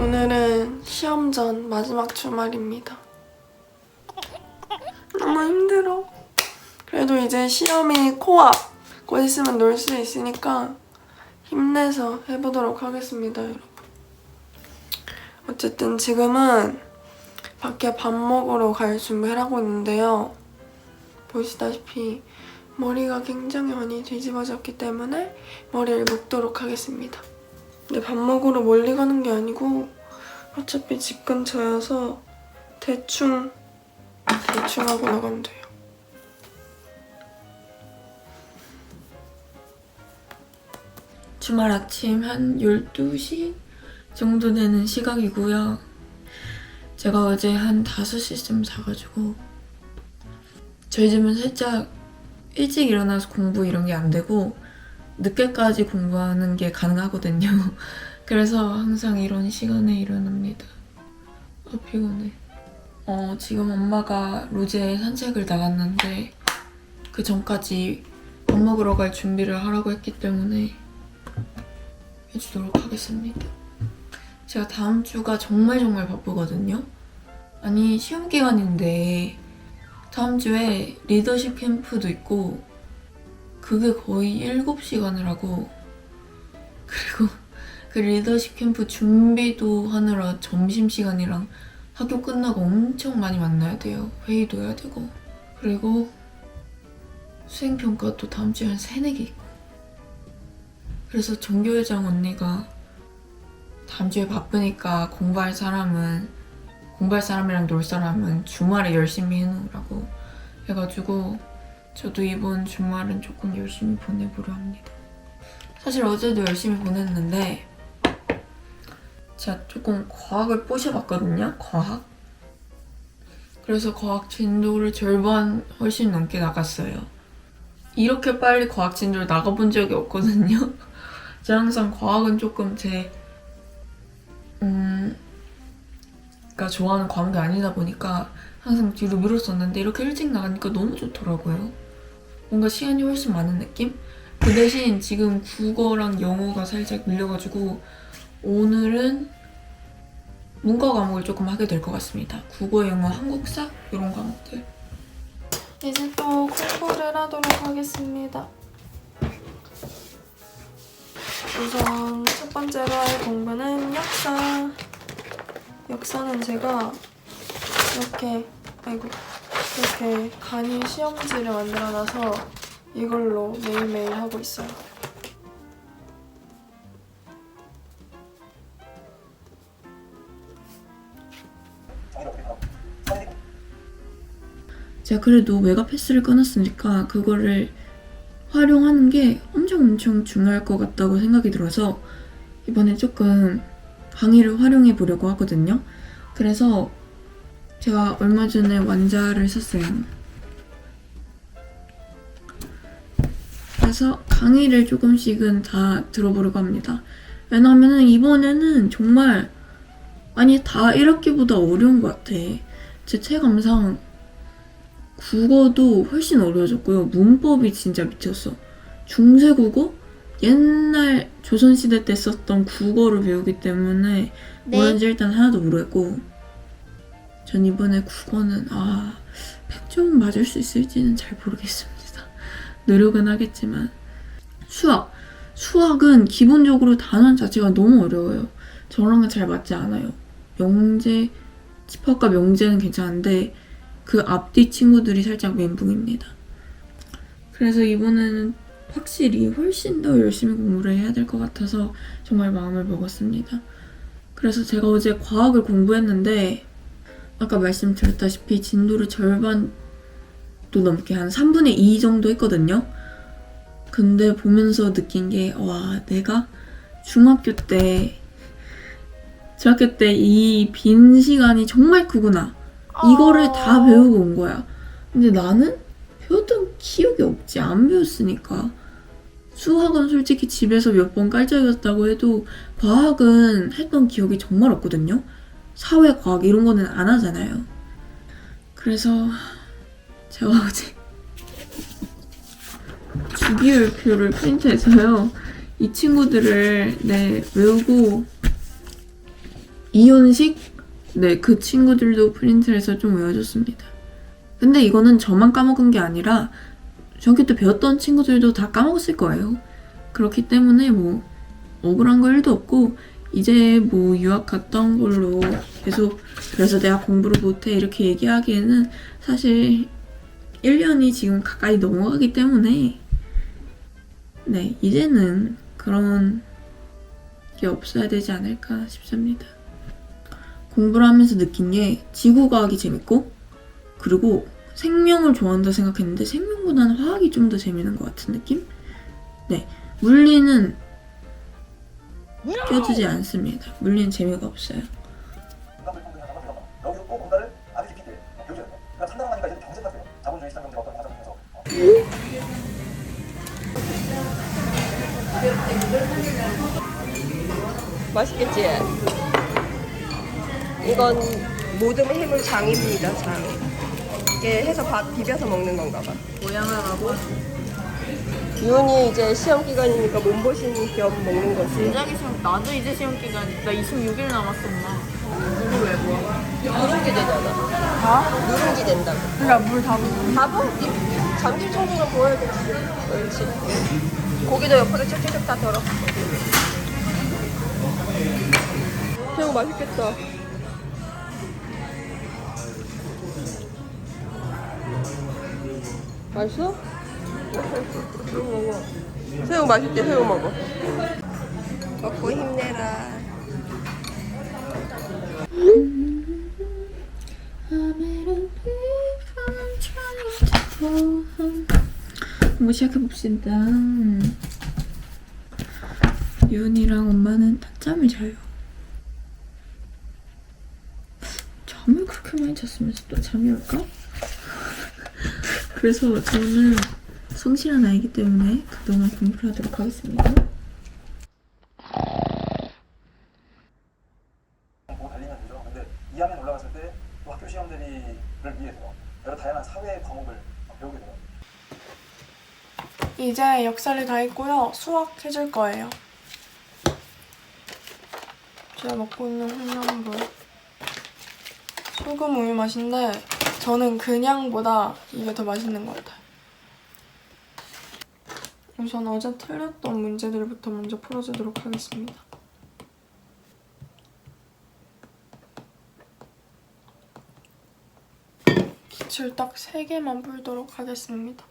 오늘은 시험 전 마지막 주말입니다. 너무 힘들어. 그래도 이제 시험이 코앞. 곧 있으면 놀 수 있으니까 힘내서 해보도록 하겠습니다, 여러분. 어쨌든 지금은 밖에 밥 먹으러 갈 준비를 하고 있는데요. 보시다시피 머리가 굉장히 많이 뒤집어졌기 때문에 머리를 묶도록 하겠습니다. 근데 밥 먹으러 멀리 가는 게 아니고 어차피 집 근처여서 대충 대충 하고 나가면 돼요. 주말 아침 한 12시 정도 되는 시각이고요. 제가 어제 한 5시쯤 자가지고 저희 집은 살짝 일찍 일어나서 공부 이런 게 안 되고 늦게까지 공부하는 게 가능하거든요. 그래서 항상 이런 시간에 일어납니다. 아 피곤해. 어 지금 엄마가 로제 산책을 나갔는데 그 전까지 밥 먹으러 갈 준비를 하라고 했기 때문에 해주도록 하겠습니다. 제가 다음 주가 정말 정말 바쁘거든요. 아니 시험 기간인데 다음 주에 리더십 캠프도 있고 그게 거의 7시간을 하고. 그리고 그 리더십 캠프 준비도 하느라 점심시간이랑 학교 끝나고 엄청 많이 만나야 돼요. 회의도 해야 되고. 그리고 수행평가도 다음 주에 한 3, 4개 있고. 그래서 전교회장 언니가 다음 주에 바쁘니까 공부할 사람은 공부할 사람이랑 놀 사람은 주말에 열심히 해놓으라고 해가지고 저도 이번 주말은 조금 열심히 보내보려 합니다. 사실 어제도 열심히 보냈는데 제가 조금 과학을 꼬셔봤거든요. 과학. 그래서 과학 진도를 절반 훨씬 넘게 나갔어요. 이렇게 빨리 과학 진도를 나가본 적이 없거든요. 제가 항상 과학은 조금 제 음, 가 좋아하는 과목이 아니다 보니까 항상 뒤로 미뤘었는데 이렇게 일찍 나가니까 너무 좋더라고요. 뭔가 시간이 훨씬 많은 느낌? 그 대신 지금 국어랑 영어가 살짝 밀려가지고 오늘은 문과 과목을 조금 하게 될 것 같습니다. 국어, 영어, 한국사 이런 과목들. 이제 또 공부를 하도록 하겠습니다. 우선 첫 번째로 할 공부는 역사. 역사는 제가 이렇게 아이고 이렇게 간이 시험지를 만들어놔서 이걸로 매일매일 하고 있어요. 제가 그래도 외가 패스를 끊었으니까 그거를 활용하는 게 엄청 엄청 중요할 것 같다고 생각이 들어서 이번에 조금 강의를 활용해 보려고 하거든요. 그래서 제가 얼마 전에 완자를 샀어요. 그래서 강의를 조금씩은 다 들어보려고 합니다. 왜냐하면 이번에는 정말 아니 다 1학기보다 어려운 것 같아. 제 체감상 국어도 훨씬 어려워졌고요. 문법이 진짜 미쳤어. 중세 국어? 옛날 조선시대 때 썼던 국어를 배우기 때문에 네. 뭐라는지 일단 하나도 모르겠고 전 이번에 국어는 아 100점 맞을 수 있을지는 잘 모르겠습니다. 노력은 하겠지만 수학 수학은 기본적으로 단원 자체가 너무 어려워요. 저랑은 잘 맞지 않아요. 명제 집합과 명제는 괜찮은데 그 앞뒤 친구들이 살짝 멘붕입니다. 그래서 이번에는 확실히 훨씬 더 열심히 공부를 해야 될 것 같아서 정말 마음을 먹었습니다. 그래서 제가 어제 과학을 공부했는데 아까 말씀드렸다시피 진도를 절반도 넘게 한 3분의 2 정도 했거든요. 근데 보면서 느낀 게 와 내가 중학교 때 중학교 때 이 빈 시간이 정말 크구나. 이거를 다 배우고 온 거야. 근데 나는 배웠던 기억이 없지. 안 배웠으니까. 수학은 솔직히 집에서 몇 번 깔짝이었다고 해도 과학은 했던 기억이 정말 없거든요. 사회 과학 이런 거는 안 하잖아요. 그래서 제가 어제 주기율표를 프린트해서요. 이 친구들을 네 외우고 이윤식 네 그 친구들도 프린트를 해서 좀 외워줬습니다. 근데 이거는 저만 까먹은 게 아니라 중학교 때 배웠던 친구들도 다 까먹었을 거예요. 그렇기 때문에 뭐 억울한 거 1도 없고 이제 뭐 유학 갔던 걸로 계속 그래서 내가 공부를 못해 이렇게 얘기하기에는 사실 1년이 지금 가까이 넘어가기 때문에 네 이제는 그런 게 없어야 되지 않을까 싶습니다. 공부를 하면서 느낀 게 지구과학이 재밌고 그리고 생명을 좋아한다 생각했는데 생명보다는 화학이 좀 더 재밌는 것 같은 느낌? 네 물리는 껴주지 않습니다. 물리는 재미가 없어요. 맛있겠지? 이건 모듬 해물장입니다, 장. 이게 해서 밥 비벼서 먹는 건가 봐. 모양을 하고 유은이 이제 시험 기간이니까 몸보신 겸 먹는 거지. 진작에 시험 나도 이제 시험 기간 나 26일 남았어 엄마. 물이 왜 뭐야? 누룽지 되잖아. 다? 누룽지 된다고. 그래 물다 부어. 밥은 이 잠길 정도는 보여야겠지. 그렇지. 고기도 옆으로 쭉쭉쭉 다 덜어. 새우 맛있겠다. 맛있어? 새우 먹어. 새우 맛있대, 새우 먹어. 먹고 힘내라. 한번 시작해봅시다. 윤이랑 엄마는 낮잠을 자요. 잠을 그렇게 많이 잤으면서 또 잠이 올까? 그래서 저는 성실한 아이기 때문에 그동안 공부를 하도록 하겠습니다. 보고 달리면 되죠. 근데 2학년 올라갔을 때 또 학교 시험 대비를 위해서 여러 다양한 사회 과목을 배우게 돼요. 이제 역사를 다 했고요. 수학 해줄 거예요. 제가 먹고 있는 콩나물 소금 우유 맛인데 저는 그냥보다 이게 더 맛있는 것 같아요. 우선 어제 틀렸던 문제들부터 먼저 풀어주도록 하겠습니다. 기출 딱 3개만 풀도록 하겠습니다.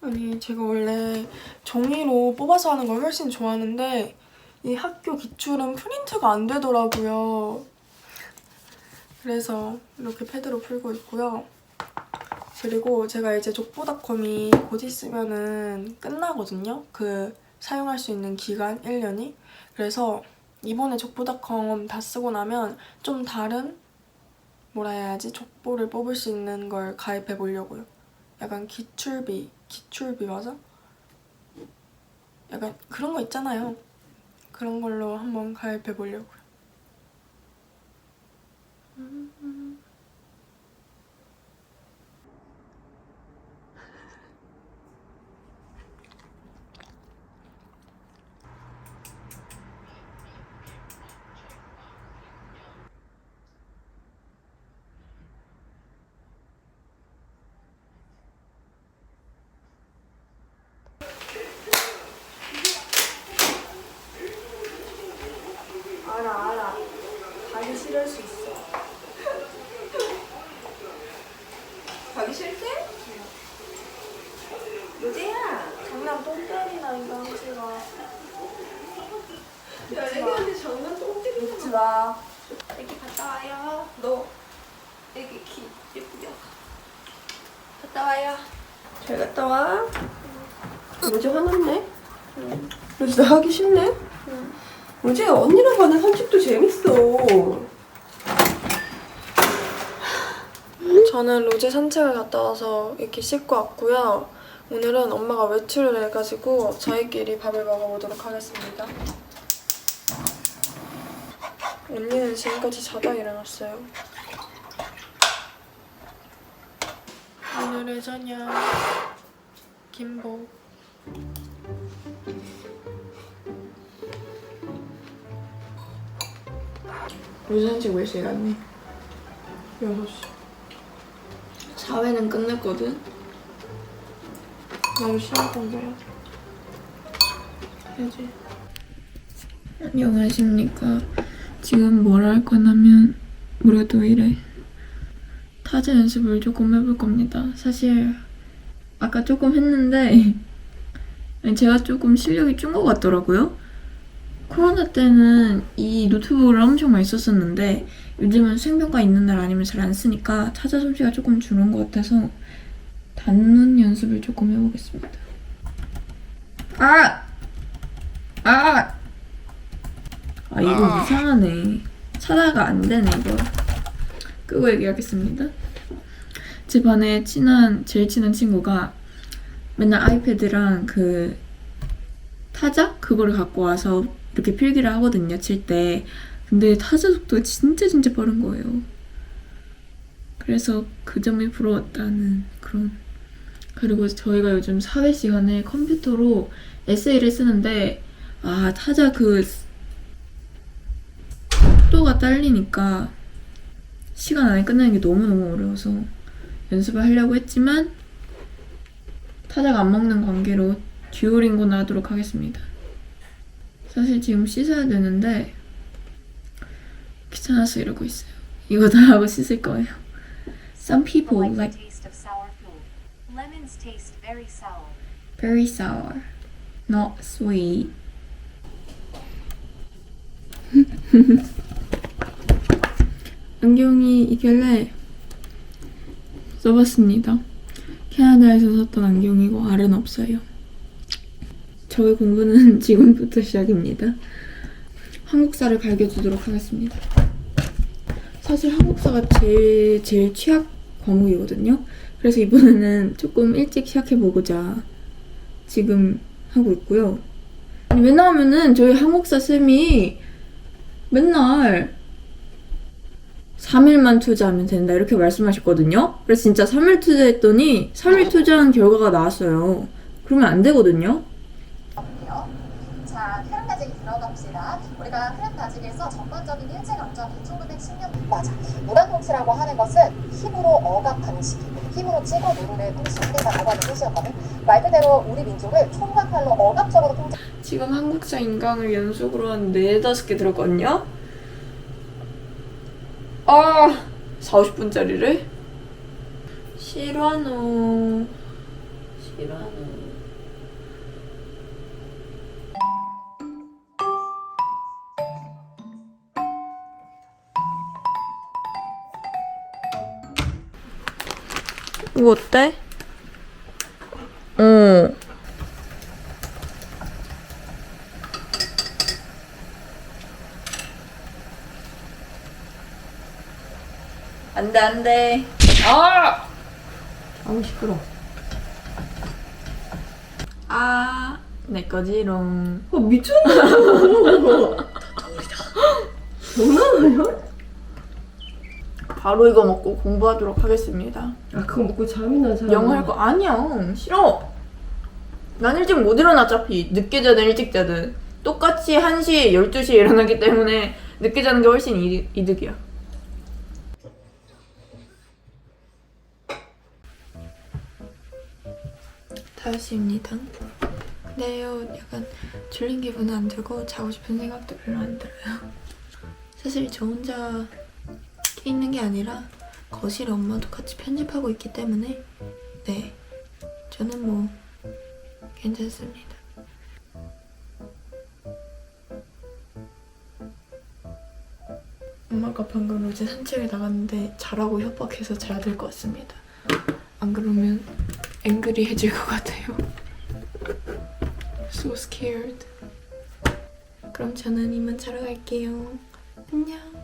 아니 제가 원래 종이로 뽑아서 하는 걸 훨씬 좋아하는데 이 학교 기출은 프린트가 안 되더라고요. 그래서 이렇게 패드로 풀고 있고요. 그리고 제가 이제 족보닷컴이 곧 있으면은 끝나거든요. 그 사용할 수 있는 기간 1년이. 그래서 이번에 족보닷컴 다 쓰고 나면 좀 다른 뭐라 해야지 족보를 뽑을 수 있는 걸 가입해 보려고요. 약간 기출비, 기출비 맞아? 약간 그런 거 있잖아요. 그런 걸로 한번 가입해 보려고요. 알아, 알아. 가기 싫을 수 있어. 가기 싫대? 요재야. 장난 똥 때리나 이거 한지가. 야, 애기한테 장난 똥 때리지 마. 애기 갔다 와요. 너 애기 키 예쁘게 갔다 와요. 잘 갔다 와. 로제 화났네. 로제 나 하기 싫네. 로제 언니랑 가는 산책도 재밌어. 저는 로제 산책을 갔다 와서 이렇게 씻고 왔고요. 오늘은 엄마가 외출을 해가지고 저희끼리 밥을 먹어보도록 하겠습니다. 언니는 지금까지 자다 일어났어요. 오늘의 저녁 김복 몇 시에 갔니? 6시. 4회는 끝냈거든? 나도 시험 공부해야 돼. 해야지. 안녕하십니까. 지금 뭘 할 거냐면 무료도일에 타자 연습을 조금 해볼 겁니다. 사실 아까 조금 했는데 제가 조금 실력이 준 것 같더라고요. 코로나 때는 이 노트북을 엄청 많이 썼었는데 요즘은 수행평가 있는 날 아니면 잘 안 쓰니까 타자 솜씨가 조금 줄은 것 같아서 단문 연습을 조금 해보겠습니다. 아! 아! 아 이거 이상하네. 차다가 안 되네 이거. 끄고 얘기하겠습니다. 제 반에 친한 제일 친한 친구가 맨날 아이패드랑 그 타자 그거를 갖고 와서 이렇게 필기를 하거든요 칠 때. 근데 타자 속도가 진짜 진짜 빠른 거예요. 그래서 그 점이 부러웠다는 그런. 그리고 저희가 요즘 사회 시간에 컴퓨터로 에세이를 쓰는데 아 타자 그 속도가 딸리니까 시간 안에 끝내는 게 너무너무 어려워서 연습을 하려고 했지만 타자가 안 먹는 관계로 듀오링고나 하도록 하겠습니다. 사실 지금 씻어야 되는데 귀찮아서 이러고 있어요. 이거 다 하고 씻을 거예요. Some people like very sour. not sweet. 안경이 있길래 써봤습니다. 캐나다에서 샀던 안경이고 알은 없어요. 저의 공부는 지금부터 시작입니다. 한국사를 갈겨주도록 하겠습니다. 사실 한국사가 제일 제일 취약 과목이거든요. 그래서 이번에는 조금 일찍 시작해보고자 지금 하고 있고요. 아니, 맨날 하면은 저희 한국사 쌤이 맨날 3일만 투자하면 된다 이렇게 말씀하셨거든요. 그래서 진짜 3일 투자했더니 3일 투자한 결과가 나왔어요. 그러면 안 되거든요. 거든요. 자, 흐름 다지기 들어갑시다. 우리가 흐름 다지기에서 전반적인 일제 강점 1910년 맞아. 무단 통치라고 하는 것은 힘으로 억압하는 시기고 힘으로 찍어 누르는 시기다라고 하는 뜻이었거든. 말 그대로 우리 민족을 총과 칼로 억압적으로 통치. 지금 한국사 인강을 연속으로 한 4, 5개 들었거든요. 아, 4, 50분짜리를? 실화노. 실화노. 이거 어때? 어. 안돼 안돼 아! 아우 시끄러 아 내 거지롱 아 미쳤나? 장난아니야? 바로 이거 먹고 공부하도록 하겠습니다. 아 그거 먹고 잠이 나 사람. 영어 할 거 아니야. 싫어. 난 일찍 못 일어나 어차피 늦게 자든 일찍 자든. 똑같이 1시 12시에 일어나기 때문에 늦게 자는 게 훨씬 이, 이득이야. 다섯시입니다. 근데요 약간 졸린 기분은 안 들고 자고 싶은 생각도 별로 안 들어요. 사실 저 혼자 있는 게 아니라 거실에 엄마도 같이 편집하고 있기 때문에 네 저는 뭐 괜찮습니다. 엄마가 방금 어제 산책을 나갔는데 자라고 협박해서 자야 될 것 같습니다. 안 그러면 앵그리 해질 것 같아요. So scared. 그럼 저는 이만 자러 갈게요. 안녕.